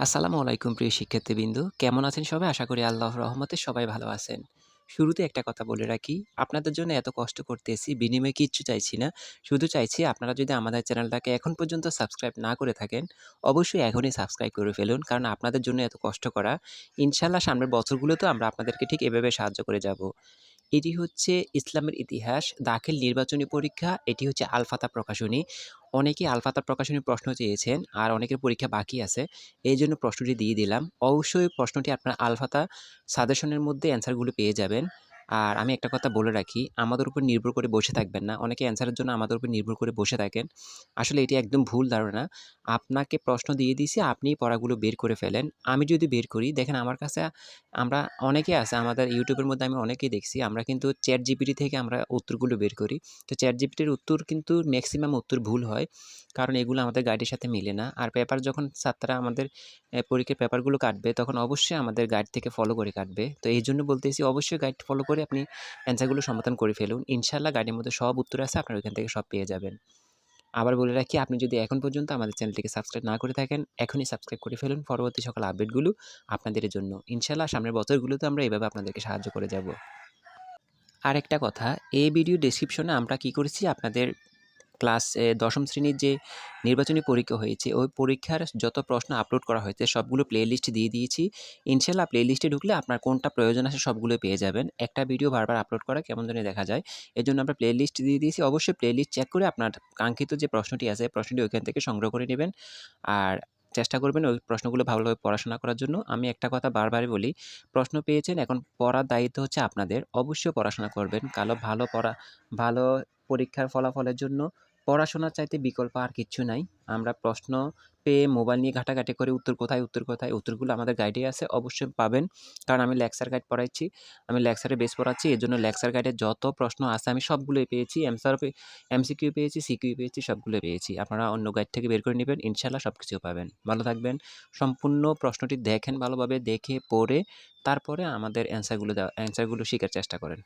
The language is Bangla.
আসসালামু আলাইকুম, প্রিয় শিক্ষার্থীবৃন্দ। কেমন আছেন সবাই? আশা করি আল্লাহ রহমতে সবাই ভালো আছেন। শুরুতে একটা কথা বলে রাখি, আপনাদের জন্য এত কষ্ট করতেছি, বিনিময়ে কিচ্ছু চাইছি না। শুধু চাইছি আপনারা যদি আমাদের চ্যানেলটাকে এখন পর্যন্ত সাবস্ক্রাইব না করে থাকেন, অবশ্যই এখনই সাবস্ক্রাইব করে ফেলুন, কারণ আপনাদের জন্য এত কষ্ট করা ইনশাল্লাহ সামনের বছরগুলোতেও আমরা আপনাদেরকে ঠিক এভাবে সাহায্য করে যাব। এটি হচ্ছে ইসলামের ইতিহাস, দাখিল নির্বাচনী পরীক্ষা, এটি হচ্ছে আলফাতা প্রকাশনী। অনেকেই আলফাতা প্রকাশনী প্রশ্ন চেয়েছেন আর অনেকের পরীক্ষা বাকি আছে। এই জন্য প্রশ্নটি দিয়ে দিলাম। অবশ্যই প্রশ্নটি আপনার আলফাতা সাজেশনের মধ্যে অ্যান্সারগুলো পেয়ে যাবেন। আর আমি একটা কথা বলে রাখি, আমাদের উপর নির্ভর করে বসে থাকবেন না। অনেকে অ্যান্সারের জন্য আমাদের উপর নির্ভর করে বসে থাকেন। আসলে এটি একদম ভুল ধারণা। আপনাকে প্রশ্ন দিয়ে দিয়েছি আপনি পড়াগুলো বের করে ফেলেন। আমি যদি বের করি, দেখেন আমার কাছে আমরা অনেকে আছে, আমাদের ইউটিউবের মধ্যে আমি অনেকেই দেখছি, আমরা কিন্তু চ্যাট জিপিটি থেকে আমরা উত্তরগুলো বের করি। তো চ্যাট জিপিটির উত্তর কিন্তু ম্যাক্সিমাম উত্তর ভুল হয়, কারণ এগুলো আমাদের গাইডের সাথে মিলে না। আর পেপার যখন ছাত্ররা আমাদের পরীক্ষার পেপারগুলো কাটবে, তখন অবশ্যই আমাদের গাইড থেকে ফলো করে কাটবে। তো এই জন্য বলতেছি, অবশ্যই গাইড ফলো করে আপনি অ্যান্সারগুলো সমাধান করে ফেলুন। ইনশাল্লাহ গাড়ির মধ্যে সব উত্তর আছে, আপনার ওইখান থেকে সব পেয়ে যাবেন। আবার বলে রাখি, আপনি যদি এখন পর্যন্ত আমাদের চ্যানেলটিকে সাবস্ক্রাইব না করে থাকেন, এখনই সাবস্ক্রাইব করে ফেলুন। পরবর্তী সকল আপডেটগুলো আপনাদের জন্য। ইনশাল্লাহ সামনের বছরগুলোতে আমরা এভাবে আপনাদেরকে সাহায্য করে যাব। আর একটা কথা, এই ভিডিও ডেসক্রিপশনে আমরা কি করেছি? আপনাদের ক্লাস দশম শ্রেণির যে নির্বাচনী পরীক্ষা হয়েছে, ওই পরীক্ষার যত প্রশ্ন আপলোড করা হয়েছে, সবগুলো প্লেলিস্ট দিয়ে দিয়েছি। ইনশাল্লাহ প্লেলিস্টে ঢুকলে আপনার কোনটা প্রয়োজন আছে সবগুলো পেয়ে যাবেন। একটা ভিডিও বারবার আপলোড করা কেমন জানি দেখা যায়। এর জন্য আমরা প্লেলিস্ট দিয়ে দিয়েছি। অবশ্যই প্লেলিস্ট চেক করে আপনার কাঙ্ক্ষিত যে প্রশ্নটি আছে প্রশ্নটি ওইখান থেকে সংগ্রহ করে নেবেন। আর চেষ্টা করবেন ওই প্রশ্নগুলো ভালোভাবে পড়াশোনা করার জন্য। আমি একটা কথা বারবারই বলি, প্রশ্ন পেয়েছেন, এখন পড়ার দায়িত্ব হচ্ছে আপনাদের। অবশ্যই পড়াশোনা করবেন। কালো ভালো পড়া, ভালো পরীক্ষার ফলাফলের জন্য পড়াশোনার চাইতে বিকল্প আর কিচ্ছু নাই। আমরা প্রশ্ন পেয়ে মোবাইল নিয়ে ঘাটাঘাটি করে, উত্তর কোথায় উত্তর কোথায়, উত্তরগুলো আমাদের গাইডে আছে, অবশ্যই পাবেন। কারণ আমি লেকচার গাইড পড়াচ্ছি আমি লেকচারে বেস পড়াচ্ছি এর জন্য লেকচার গাইডে যত প্রশ্ন আছে আমি সবগুলোই পেয়েছি এমসার এমসিকিউ পেয়েছি সিকিউ পেয়েছি সবগুলো পেয়েছি। আপনারা অন্য গাইড থেকে বের করে নেবেন ইনশাল্লাহ সব কিছু পাবেন। ভালো থাকবেন, সম্পূর্ণ প্রশ্নটি দেখেন ভালোভাবে, দেখে পড়ে, তারপরে আমাদের অ্যান্সারগুলো দেওয়া অ্যান্সারগুলো শেখার চেষ্টা করেন।